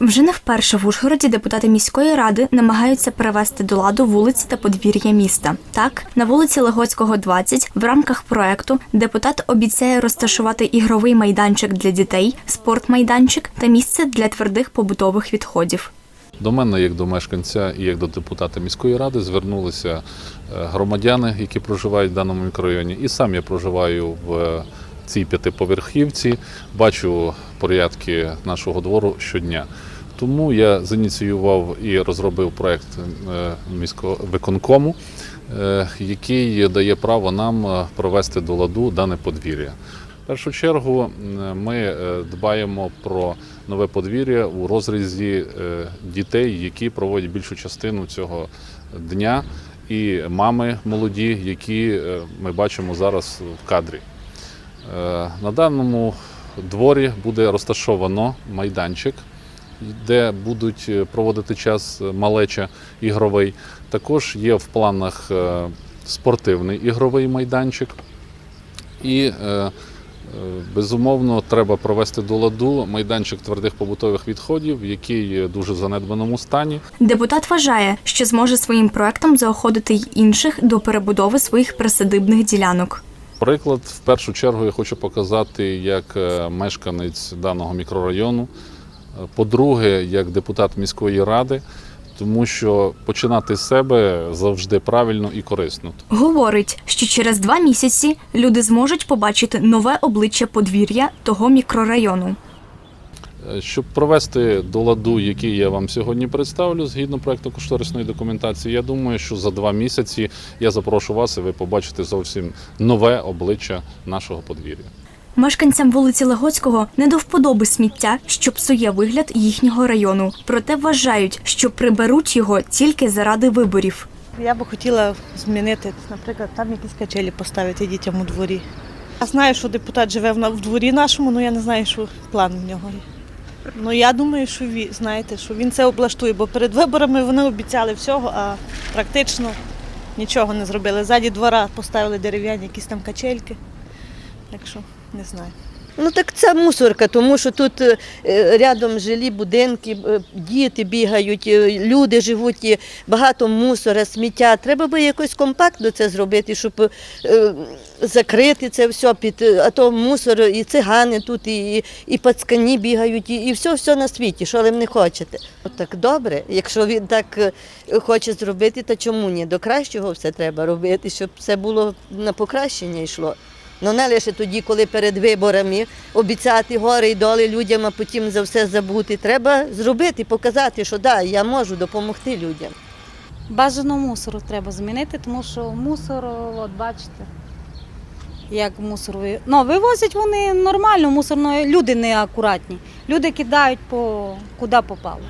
Вже не вперше в Ужгороді депутати міської ради намагаються привести до ладу вулиці та подвір'я міста. Так, на вулиці Легоцького, 20, в рамках проекту депутат обіцяє розташувати ігровий майданчик для дітей, спортмайданчик та місце для твердих побутових відходів. До мене, як до мешканця і як до депутата міської ради, звернулися е, громадяни, які проживають в даному мікрорайоні. І сам я проживаю в е, цій п'ятиповерхівці, бачу порядки нашого двору щодня. Тому я зініціював і розробив проект е, міського виконкому, е, який дає право нам е, провести до ладу дане подвір'я. В першу чергу ми дбаємо про нове подвір'я у розрізі дітей, які проводять більшу частину цього дня, і мами молоді, які ми бачимо зараз в кадрі. На даному дворі буде розташовано майданчик, де будуть е, проводити час малеча ігровий. Також є в планах е, спортивний ігровий майданчик. І е, е, безумовно треба провести до ладу майданчик твердих побутових відходів, який є в занедбаному стані. Депутат вважає, що зможе своїм проектом заохотити й інших до перебудови своїх присадибних ділянок. Приклад, в першу чергу, я хочу показати як е, мешканець даного мікрорайону. Е, По-друге, як депутат міської ради, тому що починати з себе завжди правильно і корисно. Говорить, що через два місяці люди зможуть побачити нове обличчя подвір'я того мікрорайону. Е, Щоб провести до ладу, який я вам сьогодні представлю, згідно проекту кошторисної документації, я думаю, що за два місяці я запрошу вас і ви побачите зовсім нове обличчя нашого подвір'я. Мешканцям вулиці Легоцького не до вподоби сміття, що псує вигляд їхнього району. Проте вважають, що приберуть його тільки заради виборів. Я би хотіла змінити, наприклад, там якісь качелі поставити дітям у дворі. Я знаю, що депутат живе в на- в дворі нашому, але я не знаю, що план в нього є. Ну я думаю, що він, знаєте, що він це облаштує, бо перед виборами вони обіцяли всього, а практично нічого не зробили. Ззаді двора поставили дерев'яні якісь там качельки. Так що не знаю. Ну так це мусорка, тому що тут е, е, рядом жилі будинки, е, діти бігають, люди живуть, і багато мусора, сміття. Треба би якось компактно це зробити, щоб закрити це все під, а то мусор, і цигани тут, і, і пацкані бігають, і, і все, все на світі, що ви не хочете. Так добре, якщо він так хоче зробити, то чому ні? До кращого все треба робити, щоб все було на покращення йшло. Ну не лише тоді, коли перед виборами обіцяти гори і доли людям, а потім за все забути. Треба зробити, показати, що да, я можу допомогти людям. Бажано мусору треба змінити, тому що мусор, от бачите, як мусор ну, вивозять вони нормально, мусорно, люди неакуратні. Люди кидають по куди попало.